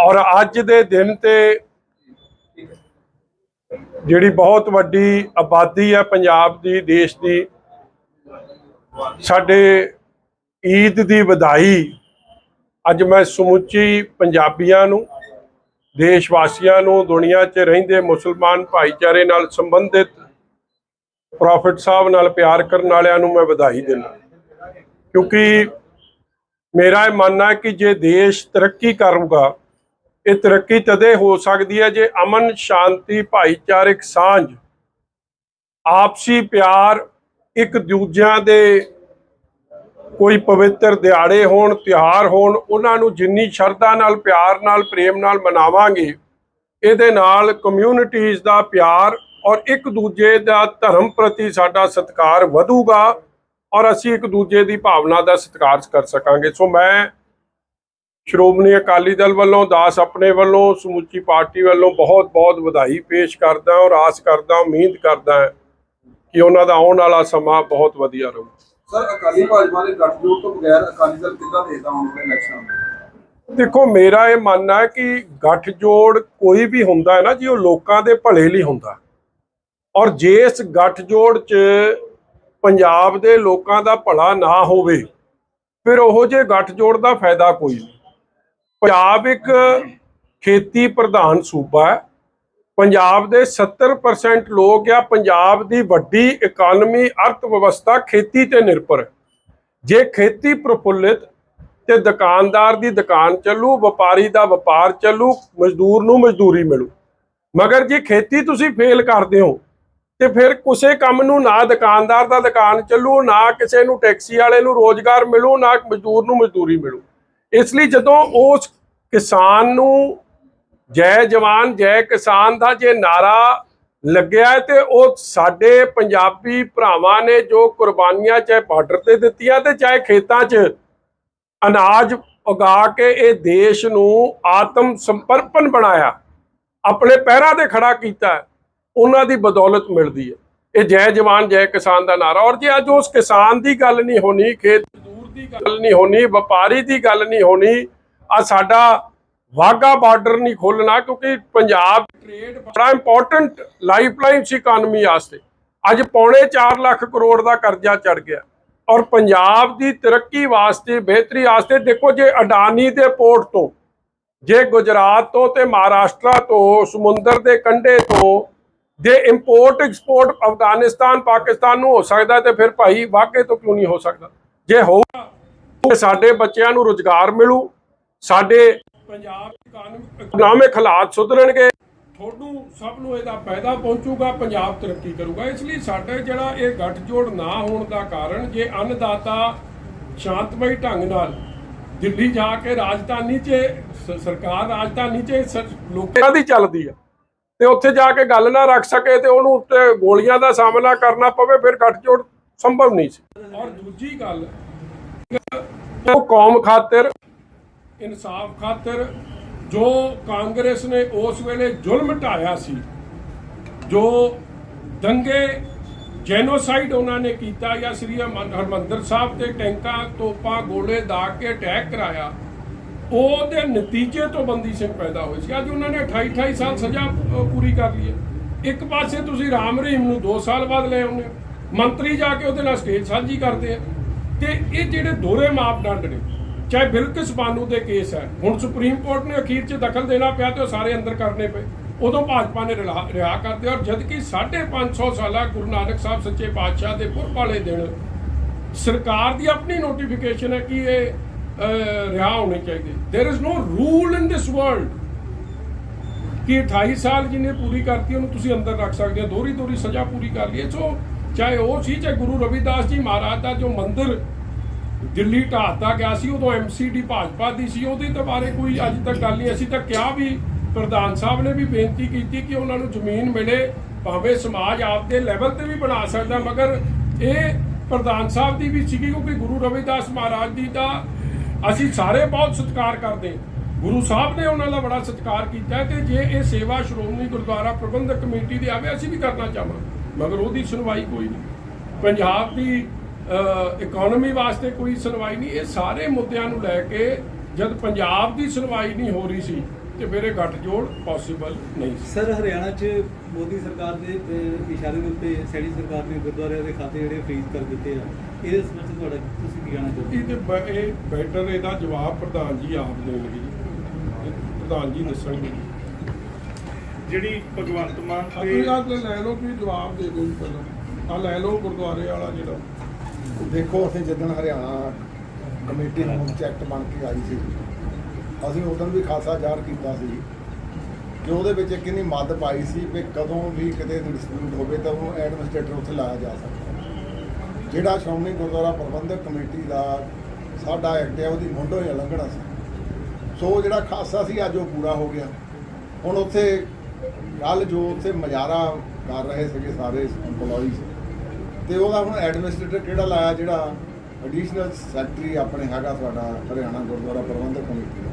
ਔਰ ਅੱਜ ਦੇ ਦਿਨ ਤੇ ਜਿਹੜੀ ਬਹੁਤ ਵੱਡੀ ਆਬਾਦੀ ਹੈ ਪੰਜਾਬ ਦੀ, ਦੇਸ਼ ਦੀ, ਸਾਡੇ ਈਦ ਦੀ ਵਧਾਈ ਅੱਜ ਮੈਂ ਸਮੁੱਚੀ ਪੰਜਾਬੀਆਂ ਨੂੰ ਦੇਸ਼ ਵਾਸੀਆਂ ਨੂੰ, ਦੁਨੀਆ 'ਚ ਰਹਿੰਦੇ ਮੁਸਲਮਾਨ ਭਾਈਚਾਰੇ ਨਾਲ ਸੰਬੰਧਿਤ ਪ੍ਰੋਫਿਟ ਸਾਹਿਬ ਨਾਲ ਪਿਆਰ ਕਰਨ ਵਾਲਿਆਂ ਨੂੰ ਮੈਂ ਵਧਾਈ ਦਿੰਦਾ। ਕਿਉਂਕਿ ਮੇਰਾ ਇਹ ਮੰਨਣਾ ਹੈ ਕਿ ਜੇ ਦੇਸ਼ ਤਰੱਕੀ ਕਰੂਗਾ, ਇਹ ਤਰੱਕੀ ਤਦੇ ਹੋ ਸਕਦੀ ਹੈ ਜੇ ਅਮਨ, ਸ਼ਾਂਤੀ, ਭਾਈਚਾਰਕ ਸਾਂਝ, ਆਪਸੀ ਪਿਆਰ ਇੱਕ ਦੂਜਿਆਂ ਦੇ ਕੋਈ ਪਵਿੱਤਰ ਦਿਹਾੜੇ ਹੋਣ, ਤਿਉਹਾਰ ਹੋਣ, ਉਹਨਾਂ ਨੂੰ ਜਿੰਨੀ ਸ਼ਰਧਾ ਨਾਲ, ਪਿਆਰ ਨਾਲ, ਪ੍ਰੇਮ ਨਾਲ ਮਨਾਵਾਂਗੇ, ਇਹਦੇ ਨਾਲ ਕਮਿਊਨਿਟੀਜ਼ ਦਾ ਪਿਆਰ ਔਰ ਇੱਕ ਦੂਜੇ ਦਾ ਧਰਮ ਪ੍ਰਤੀ ਸਾਡਾ ਸਤਿਕਾਰ ਵਧੂਗਾ। ਔਰ ਅਸੀਂ ਇੱਕ ਦੂਜੇ ਦੀ ਭਾਵਨਾ ਦਾ ਸਤਿਕਾਰ ਕਰ ਸਕਾਂਗੇ। ਸੋ ਮੈਂ ਸ਼੍ਰੋਮਣੀ ਅਕਾਲੀ ਦਲ ਵੱਲੋਂ ਦਾਸ ਆਪਣੇ ਵੱਲੋਂ ਸਮੁੱਚੀ ਪਾਰਟੀ ਵੱਲੋਂ ਬਹੁਤ ਬਹੁਤ ਵਧਾਈ ਪੇਸ਼ ਕਰਦਾ ਔਰ ਆਸ ਕਰਦਾ ਉਮੀਦ ਕਰਦਾ ਕਿ ਉਹਨਾਂ ਦਾ ਆਉਣ ਵਾਲਾ ਸਮਾਂ ਬਹੁਤ ਵਧੀਆ ਰਹੂ। ਸਰ ਅਕਾਲੀ ਭਾਜਪਾ ਦੇ ਗੱਠਜੋੜ ਤੋਂ ਬਗੈਰ ਅਕਾਲੀ ਦਲ ਕਿੱਦਾਂ ਦੇਖਦਾ ਆਉਣ ਵਾਲੇ ਇਲੈਕਸ਼ਨ ਦੇਖੋ ਮੇਰਾ ਇਹ ਮੰਨਣਾ ਹੈ ਕਿ ਗੱਠਜੋੜ ਕੋਈ ਵੀ ਹੁੰਦਾ ਹੈ ਨਾ ਜੀ ਉਹ ਲੋਕਾਂ ਦੇ ਭਲੇ ਲਈ ਹੁੰਦਾ। ਔਰ ਜੇ ਇਸ ਗੱਠਜੋੜ 'ਚ ਪੰਜਾਬ ਦੇ ਲੋਕਾਂ ਦਾ ਭਲਾ ਨਾ ਹੋਵੇ, ਫਿਰ ਉਹੋ ਜੇ ਗੱਠਜੋੜ ਦਾ ਫਾਇਦਾ ਕੋਈ ਨਹੀਂ। ਪੰਜਾਬ ਇੱਕ ਖੇਤੀ ਪ੍ਰਧਾਨ ਸੂਬਾ ਹੈ। ਪੰਜਾਬ ਦੇ 70% ਲੋਕ ਆ ਪੰਜਾਬ ਦੀ ਵੱਡੀ ਇਕਾਨਮੀ ਅਰਥ ਵਿਵਸਥਾ ਖੇਤੀ ਤੇ ਨਿਰਭਰ ਹੈ। ਜੇ ਖੇਤੀ ਪ੍ਰਫੁੱਲਿਤ ਤੇ ਦੁਕਾਨਦਾਰ ਦੀ ਦੁਕਾਨ ਚੱਲੂ, ਵਪਾਰੀ ਦਾ ਵਪਾਰ ਚੱਲੂ, ਮਜ਼ਦੂਰ ਨੂੰ ਮਜ਼ਦੂਰੀ ਮਿਲੂ। ਮਗਰ ਜੇ ਖੇਤੀ ਤੁਸੀਂ ਫੇਲ ਕਰਦੇ ਹੋ ਤੇ ਫਿਰ ਕਿਸੇ ਕੰਮ ਨੂੰ ਨਾ ਦੁਕਾਨਦਾਰ ਦਾ ਦੁਕਾਨ ਚੱਲੂ, ਨਾ ਕਿਸੇ ਨੂੰ ਟੈਕਸੀ ਵਾਲੇ ਨੂੰ ਰੋਜ਼ਗਾਰ ਮਿਲੂ, ਨਾ ਮਜ਼ਦੂਰ ਨੂੰ ਮਜ਼ਦੂਰੀ ਮਿਲੂ। ਇਸ ਲਈ ਜਦੋਂ ਉਸ ਕਿਸਾਨ ਨੂੰ ਜੈ ਜਵਾਨ, ਜੈ ਕਿਸਾਨ ਦਾ ਜੇ ਨਾਰਾ ਲੱਗਿਆ ਹੈ ਤੇ ਉਹ ਸਾਡੇ ਪੰਜਾਬੀ ਭਰਾਵਾਂ ਨੇ ਜੋ ਕੁਰਬਾਨੀਆਂ ਚਾਹੇ ਬਾਰਡਰ ਤੇ ਦਿੱਤੀਆਂ ਤੇ ਚਾਹੇ ਖੇਤਾਂ 'ਚ ਅਨਾਜ ਉਗਾ ਕੇ ਇਹ ਦੇਸ਼ ਨੂੰ ਆਤਮ ਸਮਰਪਣ ਬਣਾਇਆ, ਆਪਣੇ ਪੈਰਾਂ ਤੇ ਖੜਾ ਕੀਤਾ। ਉਹਨਾਂ ਦੀ ਬਦੌਲਤ ਮਿਲਦੀ ਹੈ। ਇਹ ਜੈ ਜਵਾਨ, ਜੈ ਕਿਸਾਨ ਦਾ ਨਾਰਾ। ਔਰ ਜੇ ਅੱਜ ਉਸ ਕਿਸਾਨ ਦੀ ਗੱਲ ਨਹੀਂ ਹੋਣੀ, ਖੇਤ ਮਜ਼ਦੂਰ ਦੀ ਗੱਲ ਨਹੀਂ ਹੋਣੀ, ਵਪਾਰੀ ਦੀ ਗੱਲ ਨਹੀਂ ਹੋਣੀ ਆ ਸਾਡਾ ਵਾਗਾ ਬਾਰਡਰ ਨਹੀਂ ਖੋਲਣਾ ਕਿਉਂਕਿ ਪੰਜਾਬ ਟ੍ਰੇਡ ਬੜਾ ਇੰਪੋਰਟੈਂਟ ਲਾਈਫਲਾਈਨ ਸੀ ਇਕਾਨਮੀ ਵਾਸਤੇ। ਅੱਜ ਪੌਣੇ 4 ਲੱਖ ਕਰੋੜ ਦਾ ਕਰਜ਼ਾ ਚੜ ਗਿਆ। ਔਰ ਪੰਜਾਬ ਦੀ ਤਰੱਕੀ ਵਾਸਤੇ, ਬਿਹਤਰੀ ਵਾਸਤੇ, ਦੇਖੋ ਜੇ ਅਡਾਨੀ ਦੇ ਪੋਰਟ ਤੋਂ, ਜੇ ਗੁਜਰਾਤ ਤੋਂ ਤੇ ਮਹਾਰਾਸ਼ਟਰ ਤੋਂ, ਸਮੁੰਦਰ ਦੇ ਕੰਢੇ ਤੋਂ ਜੇ ਇੰਪੋਰਟ ਐਕਸਪੋਰਟ ਅਫਗਾਨਿਸਤਾਨ ਪਾਕਿਸਤਾਨ ਨੂੰ ਹੋ ਸਕਦਾ ਤੇ ਫਿਰ ਭਾਈ ਵਾਕੇ ਤੋਂ ਕਿਉਂ ਨਹੀਂ ਹੋ ਸਕਦਾ? ਜੇ ਹੋਊਗਾ ਸਾਡੇ ਬੱਚਿਆਂ ਨੂੰ ਰੋਜ਼ਗਾਰ ਮਿਲੂ ਸਾਡੇ ਪੰਜਾਬ ਇਕਨੋਮਿਕ ਹਾਲਾਤ ਸੁਧਰਨਗੇ ਤੁਹਾਨੂੰ ਸਭ ਨੂੰ ਇਹਦਾ ਫਾਇਦਾ ਪਹੁੰਚੂਗਾ ਪੰਜਾਬ ਤਰੱਕੀ ਕਰੂਗਾ। ਇਸ ਲਈ ਸਾਡੇ ਜਿਹੜਾ ਇਹ ਗੱਠਜੋੜ ਨਾ ਹੋਣ ਦਾ ਕਾਰਨ ਜੇ ਅੰਨਦਾਤਾ ਸ਼ਾਂਤਮਈ ਢੰਗ ਨਾਲ ਦਿੱਲੀ ਜਾ ਕੇ ਰਾਜਧਾਨੀ 'ਚ ਸਰਕਾਰ ਰਾਜਧਾਨੀ 'ਚ ਲੋਕਾਂ ਦੀ ਚੱਲਦੀ ਆ? ਤੇ ਉੱਥੇ ਜਾ ਕੇ ਗੱਲ ਨਾ ਰੱਖ ਸਕੇ ਤੇ ਉਹਨੂੰ ਉੱਤੇ ਗੋਲੀਆਂ ਦਾ ਸਾਹਮਣਾ ਕਰਨਾ ਪਵੇ ਫਿਰ ਗੱਠਜੋੜ ਸੰਭਵ ਨਹੀਂ ਸੀ। ਔਰ ਦੂਜੀ ਗੱਲ ਉਹ ਕੌਮ ਖਾਤਰ ਇਨਸਾਫ ਖਾਤਰ ਜੋ ਕਾਂਗਰਸ ਨੇ ਉਸ ਵੇਲੇ ਜ਼ੁਲਮ ਢਾਇਆ ਸੀ ਜੋ ਦੰਗੇ ਜੈਨੋਸਾਈਡ ਉਹਨਾਂ ਨੇ ਕੀਤਾ ਜਾਂ ਸ੍ਰੀ ਹਰਮੰ- ਹਰਮੰਦਰ ਸਾਹਿਬ ਤੇ ਟੈਂਕਾਂ ਤੋਪਾਂ ਗੋਲੇ ਦਾਗ ਕੇ ਅਟੈਕ ਕਰਾਇਆ ਉਹਦੇ ਨਤੀਜੇ ਤੋਂ ਬੰਦੀ ਸਿੰਘ ਪੈਦਾ ਹੋਏ ਸੀ। ਅੱਜ ਉਹਨਾਂ ਨੇ 28 28 ਸਾਲ ਸਜ਼ਾ ਪੂਰੀ ਕਰ ਲਈ ਹੈ। ਇੱਕ ਪਾਸੇ ਤੁਸੀਂ ਰਾਮ ਰਹੀਮ ਨੂੰ 2 ਸਾਲ ਬਾਅਦ ਲੈ ਆਉਂਦੇ ਹੋ। ਮੰਤਰੀ ਜਾ ਕੇ ਉਹਦੇ ਨਾਲ ਸਟੇਜ ਸਾਂਝੀ ਕਰਦੇ ਆ। ਤੇ ਇਹ ਜਿਹੜੇ ਦੋਹਰੇ ਮਾਪਦੰਡ ਨੇ, ਚਾਹੇ ਬਿਲਕਿਸ ਬਾਨੂ ਦੇ ਕੇਸ ਹੈ, ਹੁਣ ਸੁਪਰੀਮ ਕੋਰਟ ਨੇ ਅਖੀਰ 'ਚ ਦਖਲ ਦੇਣਾ ਪਿਆ ਤੇ ਉਹ ਸਾਰੇ ਅੰਦਰ ਕਰਨੇ ਪਏ। ਉਦੋਂ ਭਾਜਪਾ ਨੇ ਰਿਲਾ- ਰਿਹਾ ਕਰਦੇ ਔਰ ਜਦ ਕਿ 550 ਸਾਲਾ ਗੁਰੂ ਨਾਨਕ ਸਾਹਿਬ ਸੱਚੇ ਪਾਤਸ਼ਾਹ ਦੇ ਪੁਰਬ ਵਾਲੇ ਦਿਨ ਸਰਕਾਰ ਦੀ ਆਪਣੀ ਨੋਟੀਫਿਕੇਸ਼ਨ ਹੈ ਕਿ ਇਹ ਰਿਹਾ ਹੋਣੇ ਚਾਹੀਦੇ there is no rule in this world ਕਿ 28 ਸਾਲ ਜਿਹਨੇ ਪੂਰੀ ਕਰਤੀ ਉਹਨੂੰ ਤੁਸੀਂ ਅੰਦਰ ਰੱਖ ਸਕਦੇ ਹੋ ਦੋਹਰੀ ਦੋਹਰੀ ਸਜ਼ਾ ਪੂਰੀ ਕਰ ਲਈਏ ਸੋ ਚਾਹੇ ਉਹ ਸੀ ਚਾਹੇ ਗੁਰੂ ਰਵਿਦਾਸ ਜੀ ਮਹਾਰਾਜ ਦਾ ਜੋ ਮੰਦਿਰ ਦਿੱਲੀ ਢਾਤਾ ਗਿਆ ਸੀ ਉਦੋਂ ਐਮਸੀਡੀ ਭਾਜਪਾ ਦੀ ਸੀ ਉਹਦੇ ਤੇ ਬਾਰੇ ਕੋਈ ਅੱਜ ਤੱਕ ਗੱਲ ਨਹੀਂ ਅਸੀਂ ਤਾਂ ਕਿਹਾ ਵੀ ਪ੍ਰਧਾਨ ਸਾਹਿਬ ਨੇ ਵੀ ਬੇਨਤੀ ਕੀਤੀ ਕਿ ਉਹਨਾਂ ਨੂੰ ਜ਼ਮੀਨ ਮਿਲੇ ਭਾਵੇਂ ਸਮਾਜ ਆਪਦੇ ਲੈਵਲ ਤੇ ਵੀ ਬਣਾ ਸਕਦਾ ਮਗਰ ਇਹ ਪ੍ਰਧਾਨ ਸਾਹਿਬ ਦੀ ਵੀ ਸੀਗੀ ਕਿਉਂਕਿ ਗੁਰੂ ਰਵਿਦਾਸ ਮਹਾਰਾਜ ਜੀ ਦਾ ਅਸੀਂ ਸਾਰੇ ਬਹੁਤ ਸਤਿਕਾਰ ਕਰਦੇ। ਗੁਰੂ ਸਾਹਿਬ ਨੇ ਉਹਨਾਂ ਦਾ ਬੜਾ ਸਤਿਕਾਰ ਕੀਤਾ ਹੈ ਜੇ ਇਹ ਸੇਵਾ ਸ਼੍ਰੋਮਣੀ ਗੁਰਦੁਆਰਾ ਪ੍ਰਬੰਧਕ ਕਮੇਟੀ ਦੀ ਆਵੇ, ਅਸੀਂ ਵੀ ਕਰਨਾ ਚਾਹਾਂਗੇ ਮਗਰ ਉਹਦੀ ਸੁਣਵਾਈ ਕੋਈ ਨਹੀਂ। ਪੰਜਾਬ ਦੀ ਇਕਨੋਮੀ ਵਾਸਤੇ ਕੋਈ ਸੁਣਵਾਈ ਨਹੀਂ। ਇਹ ਸਾਰੇ ਮੁੱਦਿਆਂ ਨੂੰ ਲੈ ਕੇ ਜਦ ਪੰਜਾਬ ਦੀ ਸੁਣਵਾਈ ਨਹੀਂ ਹੋ ਰਹੀ ਸੀ ਤੇ ਫਿਰ ਇਹ ਗੱਠਜੋੜ ਪੋਸੀਬਲ ਨਹੀਂ ਸਰ ਹਰਿਆਣਾ 'ਚ ਮੋਦੀ ਸਰਕਾਰ ਦੇ ਇਸ਼ਾਰੇ ਦੇ ਉੱਤੇ ਸੈਣੀ ਸਰਕਾਰ ਨੇ ਗੁਰਦੁਆਰਿਆਂ ਦੇ ਖਾਤੇ ਜਿਹੜੇ ਫ੍ਰੀਜ਼ ਕਰ ਦਿੱਤੇ ਆ ਇਹਦੇ ਸੰਬੰਧ ਤੁਹਾਡਾ ਤੁਸੀਂ ਕੀ ਕਹਿਣਾ ਚਾਹੁੰਦੇ ਇਹ ਬੈਟਰ ਇਹਦਾ ਜਵਾਬ ਪ੍ਰਧਾਨ ਜੀ ਆਪ ਦੇਣਗੇ ਪ੍ਰਧਾਨ ਜੀ ਦੱਸਣਗੇ। ਜਿਹੜੀ ਭਗਵੰਤ ਮਾਨ ਤੇ ਗੱਲ ਤੇ ਲੈ ਲਓ ਤੁਸੀਂ ਜਵਾਬ ਦੇ ਦਿਓ ਜੀ ਪਹਿਲਾਂ। ਆ ਲੈ ਲਓ ਗੁਰਦੁਆਰੇ ਵਾਲਾ ਜਿਹੜਾ। ਦੇਖੋ ਅਸੀਂ ਜਦੋਂ ਹਰਿਆਣਾ ਕਮੇਟੀ ਨੂੰ ਚੈੱਕ ਬਣ ਕੇ ਆਈ ਸੀ ਅਸੀਂ ਉਦੋਂ ਵੀ ਖਾਸਾ ਜ਼ਾਹਰ ਕੀਤਾ ਸੀ ਕਿ ਉਹਦੇ ਵਿੱਚ ਇੱਕ ਇੰਨੀ ਮੱਦ ਪਾਈ ਸੀ ਕਿ ਕਦੋਂ ਵੀ ਕਿਤੇ ਡਿਸਪਿਊਟ ਹੋਵੇ ਤਾਂ ਉਹਨੂੰ ਐਡਮਿਨਿਸਟ੍ਰੇਟਰ ਉੱਥੇ ਲਾਇਆ ਜਾ ਸਕਦਾ ਜਿਹੜਾ ਸ਼੍ਰੋਮਣੀ ਗੁਰਦੁਆਰਾ ਪ੍ਰਬੰਧਕ ਕਮੇਟੀ ਦਾ ਸਾਡਾ ਐਕਟ ਹੈ, ਉਹਦੀ ਮੁੰਡੋ ਹੀ ਲੰਘਣਾ ਸੀ। ਸੋ ਜਿਹੜਾ ਖਾਸਾ ਸੀ, ਅੱਜ ਉਹ ਪੂਰਾ ਹੋ ਗਿਆ। ਹੁਣ ਉੱਥੇ ਕੱਲ ਜੋ ਉੱਥੇ ਮਜ਼ਾਰਾ ਕਰ ਰਹੇ ਸੀਗੇ ਸਾਰੇ EMPLOYEES ਤੇ ਉਹਦਾ ਹੁਣ ਐਡਮਿਨਿਸਟ੍ਰੇਟਰ ਕਿਹੜਾ ਲਾਇਆ, ਜਿਹੜਾ ਐਡੀਸ਼ਨਲ ਸੈਕਟਰੀ ਆਪਣੇ ਹੈਗਾ ਤੁਹਾਡਾ ਹਰਿਆਣਾ ਗੁਰਦੁਆਰਾ ਪ੍ਰਬੰਧਕ ਕਮੇਟੀ ਦਾ?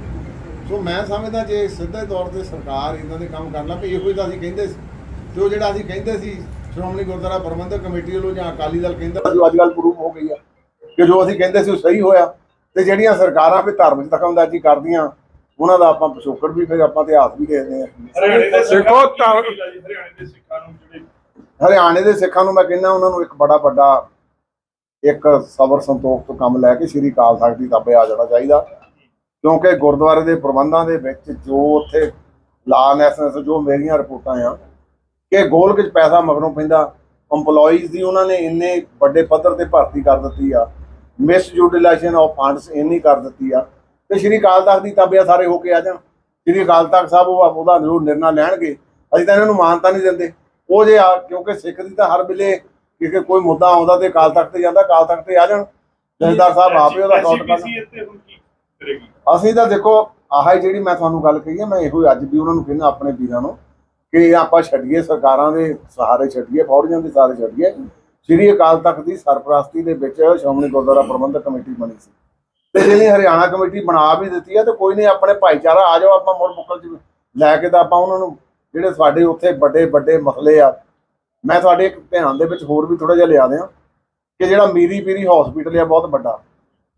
ਸੋ ਮੈਂ ਸਮਝਦਾ ਜੇ ਸਿੱਧੇ ਤੌਰ ਤੇ ਸਰਕਾਰ ਇਦਾਂ ਦੇ ਕੰਮ ਕਰ ਲਾ ਵੀ ਇਹੋ ਹੀ ਤਾਂ ਅਸੀਂ ਕਹਿੰਦੇ ਸੀ। ਤੇ ਉਹ ਜਿਹੜਾ ਅਸੀਂ ਕਹਿੰਦੇ ਸੀ ਸ਼੍ਰੋਮਣੀ ਗੁਰਦੁਆਰਾ ਪ੍ਰਬੰਧਕ ਕਮੇਟੀ ਵੱਲੋਂ ਜਾਂ ਅਕਾਲੀ ਦਲ ਕਹਿੰਦਾ ਉਹ ਅੱਜ ਕੱਲ੍ਹ ਪ੍ਰੂਫ ਹੋ ਗਈ ਆ ਕਿ ਜੋ ਅਸੀਂ ਕਹਿੰਦੇ ਸੀ ਉਹ ਸਹੀ ਹੋਇਆ। ਤੇ ਜਿਹੜੀਆਂ ਸਰਕਾਰਾਂ ਵੀ ਧਾਰਮਿਕ ਦਖਲਅੰਦਾਜ਼ੀ ਕਰਦੀਆਂ ਉਹਨਾਂ ਦਾ ਆਪਾਂ ਪਿਛੋਕੜ ਵੀ ਫਿਰ ਆਪਾਂ ਇਤਿਹਾਸ ਵੀ ਦੇਖਦੇ ਹਾਂ ਹਰਿਆਣੇ ਦੇ ਦੇਖੋ ਤਾਂ- ਹਰਿਆਣੇ ਦੇ ਸਿੱਖਾਂ ਨੂੰ ਜਿਹੜੇ ਹਰਿਆਣੇ ਦੇ ਸਿੱਖਾਂ ਨੂੰ ਮੈਂ ਕਹਿੰਦਾ ਉਹਨਾਂ ਨੂੰ ਇੱਕ ਬੜਾ ਵੱਡਾ ਇੱਕ ਸਬਰ ਸੰਤੋਖ ਤੋਂ ਕੰਮ ਲੈ ਕੇ ਸ੍ਰੀ ਅਕਾਲ ਤਖਤ ਦੀ ਤਾਬੇ ਆ ਜਾਣਾ ਚਾਹੀਦਾ। ਕਿਉਂਕਿ ਗੁਰਦੁਆਰੇ ਦੇ ਪ੍ਰਬੰਧਾਂ ਦੇ ਵਿੱਚ ਜੋ ਉੱਥੇ ਲਾ ਨੈਸਨਸ ਜੋ ਮੇਰੀਆਂ ਰਿਪੋਰਟਾਂ ਆ ਕਿ ਗੋਲਕ ਚ ਪੈਸਾ ਮਗਰੋਂ ਪੈਂਦਾ EMPLOYEES ਦੀ ਉਹਨਾਂ ਨੇ ਇੰਨੇ ਵੱਡੇ ਪੱਧਰ ਤੇ ਭਰਤੀ ਕਰ ਦਿੱਤੀ ਆ ਮਿਸ ਯੂਟਿਲਾਈਜੇਸ਼ਨ ਆਫ ਫੰਡਸ ਇੰਨੀ ਕਰ ਦਿੱਤੀ ਆ ਤੇ ਸ੍ਰੀ ਅਕਾਲ ਤਖਤ ਦੀ ਤਾਬੇ ਸਾਰੇ ਹੋ ਕੇ ਆ ਜਾਣ ਸ੍ਰੀ ਅਕਾਲ ਤਖਤ ਸਾਹਿਬ ਉਹ ਉਹਦਾ ਜੋ ਨਿਰਣਾ ਲੈਣਗੇ ਅਸੀਂ ਤਾਂ ਇਹਨਾਂ ਨੂੰ ਮਾਨਤਾ ਨਹੀਂ ਦਿੰਦੇ। ਉਹ ਜੇ ਆ ਕਿਉਂਕਿ ਸਿੱਖ ਦੀ ਤਾਂ ਹਰ ਵੇਲੇ ਕਿ ਕੋਈ ਮੁੱਦਾ ਆਉਂਦਾ ਤੇ ਅਕਾਲ ਤਖਤ ਤੇ ਜਾਂਦਾ ਅਕਾਲ ਤਖਤ ਤੇ ਆ ਜਾਣ। ਜਥੇਦਾਰ ਸਾਹਿਬ ਆਪੇ ਉਹਦਾ ਸੌਟ ਕਰਨ। ਕਰੇਗੀ। ਅਸੀਂ ਤਾਂ ਦੇਖੋ, ਆਹ ਜਿਹੜੀ ਮੈਂ ਤੁਹਾਨੂੰ ਗੱਲ ਕਹੀ ਹੈ ਮੈਂ ਇਹੋ ਹੀ ਅੱਜ ਵੀ ਉਹਨਾਂ ਨੂੰ ਕਹਿੰਦਾ ਆਪਣੇ ਵੀਰਾਂ ਨੂੰ ਕਿ ਆਪਾਂ ਛੱਡੀਏ ਸਰਕਾਰਾਂ ਦੇ ਸਹਾਰੇ ਛੱਡੀਏ ਫੌਜਾਂ ਦੇ ਸਹਾਰੇ ਛੱਡੀਏ। ਸ੍ਰੀ ਅਕਾਲ ਤਖਤ ਦੀ ਸਰਪ੍ਰਸਤੀ ਦੇ ਵਿੱਚ ਸ਼੍ਰੋਮਣੀ ਗੁਰਦੁਆਰਾ ਪ੍ਰਬੰਧਕ ਕਮੇਟੀ ਬਣੀ ਸੀ। ਤੇ ਜਿਹੜੀ ਹਰਿਆਣਾ ਕਮੇਟੀ ਬਣਾ ਵੀ ਦਿੱਤੀ ਹੈ ਤੇ ਕੋਈ ਨਹੀਂ, ਆਪਣੇ ਭਾਈਚਾਰਾ ਆ ਜਾਓ, ਆਪਾਂ ਮੁੜ ਮੁਕਲ ਚ ਲੈ ਕੇ ਤਾਂ ਆਪਾਂ ਉਹਨਾਂ ਨੂੰ ਜਿਹੜੇ ਸਾਡੇ ਉੱਥੇ ਵੱਡੇ ਵੱਡੇ ਮਸਲੇ ਆ, ਮੈਂ ਤੁਹਾਡੇ ਇੱਕ ਧਿਆਨ ਦੇ ਵਿੱਚ ਹੋਰ ਵੀ ਥੋੜਾ ਜਿਹਾ ਲਿਆ ਦਿਆਂ ਕਿ ਜਿਹੜਾ ਮੀਰੀ ਪੀਰੀ ਹਸਪੀਟਲ ਆ, ਬਹੁਤ ਵੱਡਾ।